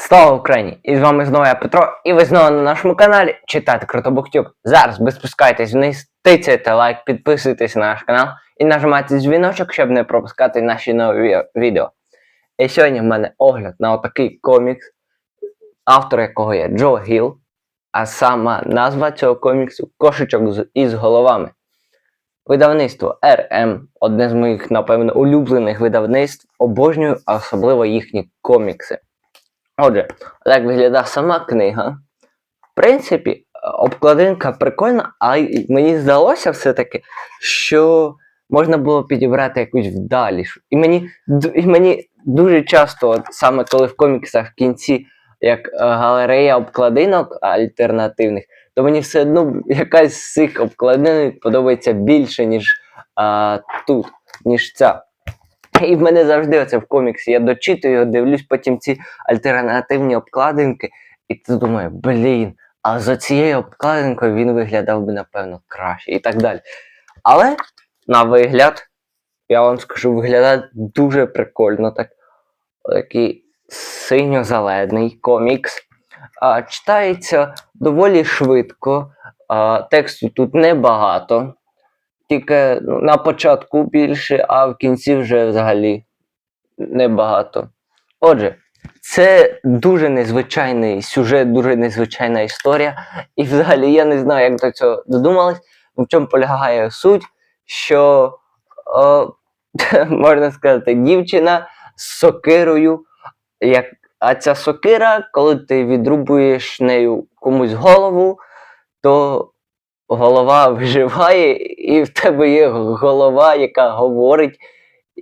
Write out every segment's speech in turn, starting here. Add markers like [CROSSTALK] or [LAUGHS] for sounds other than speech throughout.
Слава Україні! І з вами знову я Петро, і ви знову на нашому каналі читати Крутобуктюб. Зараз ви спускайтесь вниз, тицяйте лайк, підписуйтесь на наш канал і нажимайте дзвіночок, щоб не пропускати наші нові відео. І сьогодні в мене огляд на отакий комікс, автор якого є Джо Гіл, а сама назва цього коміксу Кошечок із головами. Видавництво РМ, одне з моїх, напевно, улюблених видавництв, обожнюю, особливо їхні комікси. Отже, як виглядає сама книга. В принципі, е, обкладинка прикольна, але мені здалося все-таки, що можна було підібрати якусь вдалішу. І мені, і мені дуже часто, от, саме коли в коміксах в кінці, як е, галерея обкладинок альтернативних, то мені все одно якась з цих обкладинок подобається більше, ніж а, тут, ніж ця. [LAUGHS] І в мене завжди оце в коміксі. Я дочитую його, дивлюсь потім ці альтернативні обкладинки, і ти думаєш, блін, а за цією обкладинкою він виглядав би, напевно, краще і так далі. Але на вигляд, я вам скажу, виглядає дуже прикольно. Так, такий синьо-зелений комікс. А, читається доволі швидко. А, тексту тут небагато. Тільки ну, на початку більше, а в кінці вже взагалі небагато. Отже, це дуже незвичайний сюжет, дуже незвичайна історія. І взагалі я не знаю, як до цього додумались. В чому полягає суть, що о, [LAUGHS] можна сказати, дівчина з сокирою, як, а ця сокира, коли ти відрубуєш нею комусь голову, то голова виживає, і в тебе є голова, яка говорить,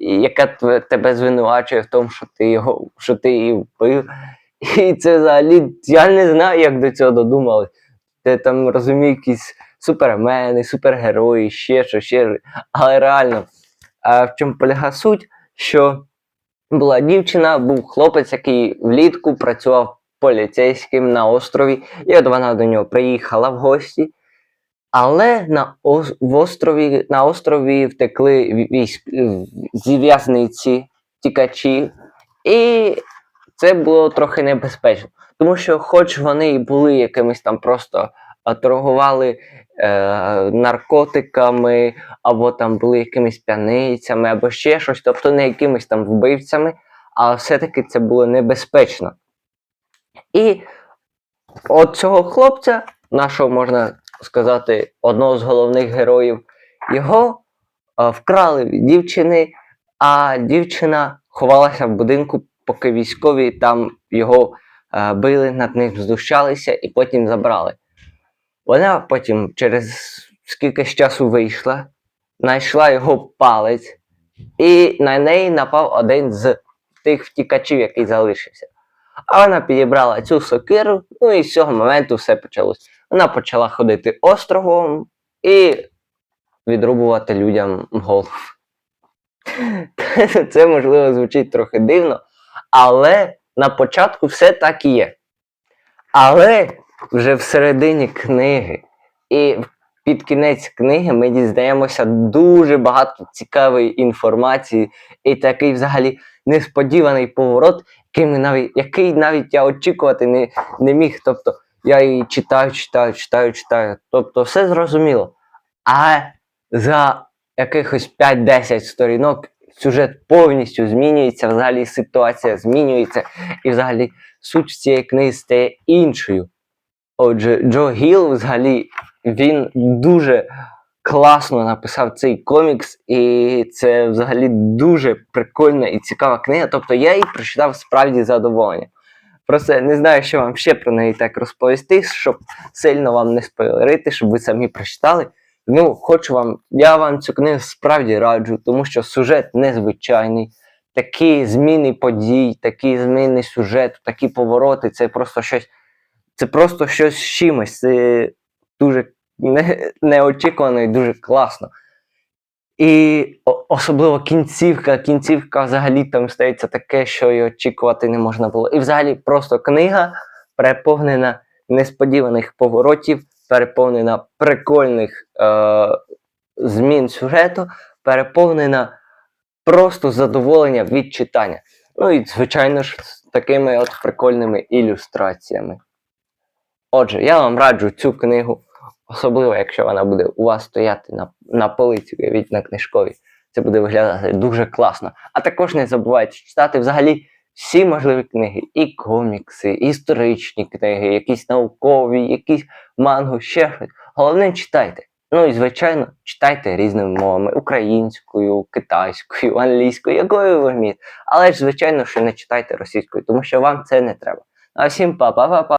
яка тебе звинувачує в тому, що ти його, що ти її вбив. І це взагалі, я не знаю, як до цього додумались. Ти там розумієш якісь супермени, супергерої, ще що, ще. Але реально, а в чому полягає суть, що була дівчина, був хлопець, який влітку працював поліцейським на острові, і от вона до нього приїхала в гості. Але на, в острові, на острові втекли ві- військ, е, в'язниці тікачі, і це було трохи небезпечно. Тому що, хоч вони і були якимись там просто торгували е, наркотиками, або там були якимись п'яницями, або ще щось, тобто не якимись там вбивцями, але все-таки це було небезпечно. І от цього хлопця, нашого можна сказати, одного з головних героїв, його е, вкрали від дівчини, а дівчина ховалася в будинку, поки військові там його е, били, над ним знущалися і потім забрали. Вона потім через скільки часу вийшла, знайшла його палець, і на неї напав один з тих втікачів, який залишився. А вона підібрала цю сокиру, ну і з цього моменту все почалось. Вона почала ходити островом і відрубувати людям голову. [LAUGHS] Це, можливо, звучить трохи дивно, але на початку все так і є. Але вже всередині книги і під кінець книги ми дізнаємося дуже багато цікавої інформації і такий взагалі несподіваний поворот, який, навіть, який навіть я очікувати не, не міг. Тобто я її читаю, читаю, читаю, читаю. Тобто все зрозуміло. А за якихось 5-10 сторінок сюжет повністю змінюється, взагалі ситуація змінюється, і взагалі суть цієї книги стає іншою. Отже, Джо Гіл взагалі він дуже класно написав цей комікс, і це взагалі дуже прикольна і цікава книга. Тобто я її прочитав справді задоволення. Просто я не знаю, що вам ще про неї так розповісти, щоб сильно вам не спойлерити, щоб ви самі прочитали. Ну, хочу вам, я вам цю книгу справді раджу, тому що сюжет незвичайний. Такі зміни подій, такі зміни сюжету, такі повороти, це просто щось, це просто щось з чимось. Це дуже не, неочікувано і дуже класно. І особливо кінцівка. Кінцівка взагалі там стається таке, що й очікувати не можна було. І взагалі просто книга переповнена несподіваних поворотів, переповнена прикольних е- змін сюжету, переповнена просто задоволення від читання. Ну і, звичайно ж, з такими от прикольними ілюстраціями. Отже, я вам раджу цю книгу, особливо якщо вона буде у вас стояти на, на полиці, уявіть на книжковій. Це буде виглядати дуже класно. А також не забувайте читати взагалі всі можливі книги: і комікси, і історичні книги, якісь наукові, якісь мангу, ще щось. Головне читайте. Ну і звичайно, читайте різними мовами: українською, китайською, англійською, якою ви вмієте. Але ж, звичайно, що не читайте російською, тому що вам це не треба. А всім па-па-па-па.